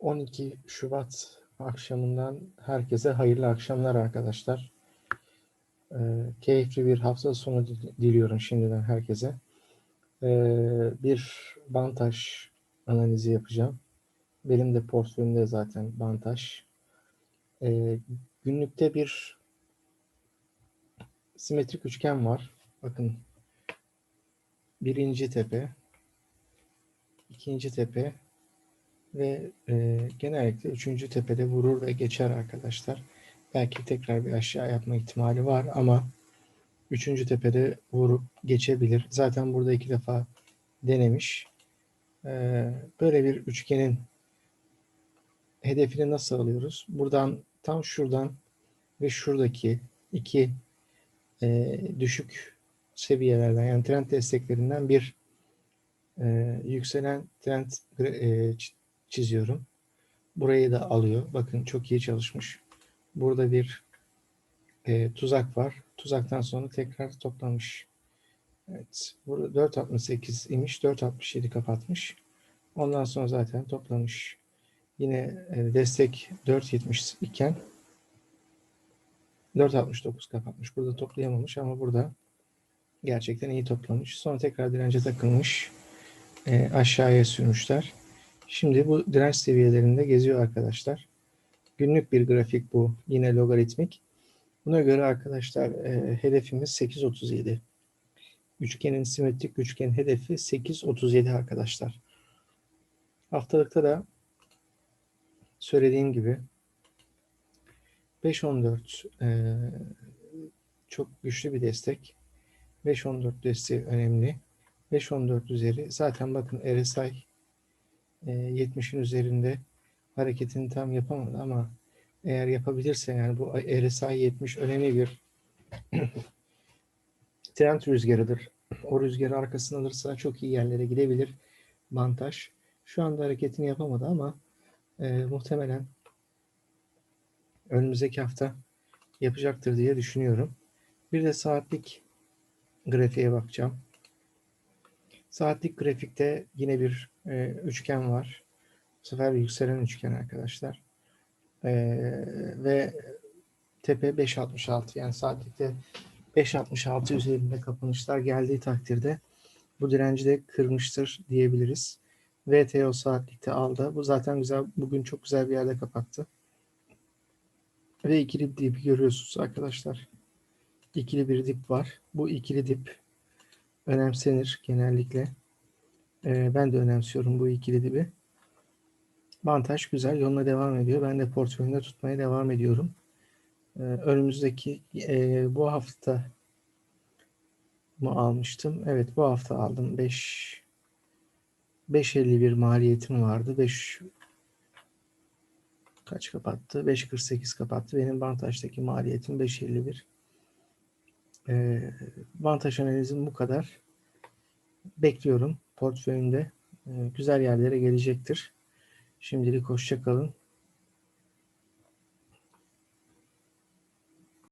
12 Şubat akşamından herkese hayırlı akşamlar arkadaşlar. Ee, keyifli bir hafta sonu dil- diliyorum şimdiden herkese. Ee, bir bantaj analizi yapacağım. Benim de portföyümde zaten bantaj. Ee, günlükte bir simetrik üçgen var. Bakın birinci tepe, ikinci tepe ve e, genellikle üçüncü tepede vurur ve geçer arkadaşlar. Belki tekrar bir aşağı yapma ihtimali var ama üçüncü tepede vurup geçebilir. Zaten burada iki defa denemiş. E, böyle bir üçgenin hedefini nasıl alıyoruz? Buradan tam şuradan ve şuradaki iki e, düşük seviyelerden yani trend desteklerinden bir e, yükselen trend e, çiziyorum. Burayı da alıyor. Bakın çok iyi çalışmış. Burada bir e, tuzak var. Tuzaktan sonra tekrar toplamış. Evet. Burada 4.68 imiş. 4.67 kapatmış. Ondan sonra zaten toplamış. Yine e, destek 4.70 iken 4.69 kapatmış. Burada toplayamamış ama burada gerçekten iyi toplamış. Sonra tekrar dirence takılmış. E, aşağıya sürmüşler. Şimdi bu direnç seviyelerinde geziyor arkadaşlar. Günlük bir grafik bu. Yine logaritmik. Buna göre arkadaşlar e, hedefimiz 8.37. Üçgenin simetrik üçgen hedefi 8.37 arkadaşlar. Haftalıkta da söylediğim gibi 5.14 e, çok güçlü bir destek. 5.14 desteği önemli. 5.14 üzeri zaten bakın RSI e, 70'in üzerinde hareketini tam yapamadı ama eğer yapabilirse yani bu RSI 70 önemli bir trend rüzgarıdır. O rüzgarı arkasına alırsa çok iyi yerlere gidebilir. Mantaj. Şu anda hareketini yapamadı ama e, muhtemelen önümüzdeki hafta yapacaktır diye düşünüyorum. Bir de saatlik grafiğe bakacağım. Saatlik grafikte yine bir e, üçgen var. Bu sefer yükselen üçgen arkadaşlar. E, ve tepe 5.66 yani saatlikte 5.66 üzerinde kapanışlar geldiği takdirde bu direnci de kırmıştır diyebiliriz. VTO saatlikte aldı. Bu zaten güzel. Bugün çok güzel bir yerde kapattı. Ve ikili dip görüyorsunuz arkadaşlar. İkili bir dip var. Bu ikili dip önemsenir genellikle. Ee, ben de önemsiyorum bu ikili dibi. Bantaj güzel. Yoluna devam ediyor. Ben de portföyümde tutmaya devam ediyorum. Ee, önümüzdeki e, bu hafta mı almıştım? Evet bu hafta aldım. 5 5.51 maliyetim vardı. 5 kaç kapattı? 5.48 kapattı. Benim Bantaj'taki maliyetim 5.51. Ee, Bantaj analizim bu kadar. Bekliyorum. Portföyümde e, güzel yerlere gelecektir. Şimdilik hoşça kalın.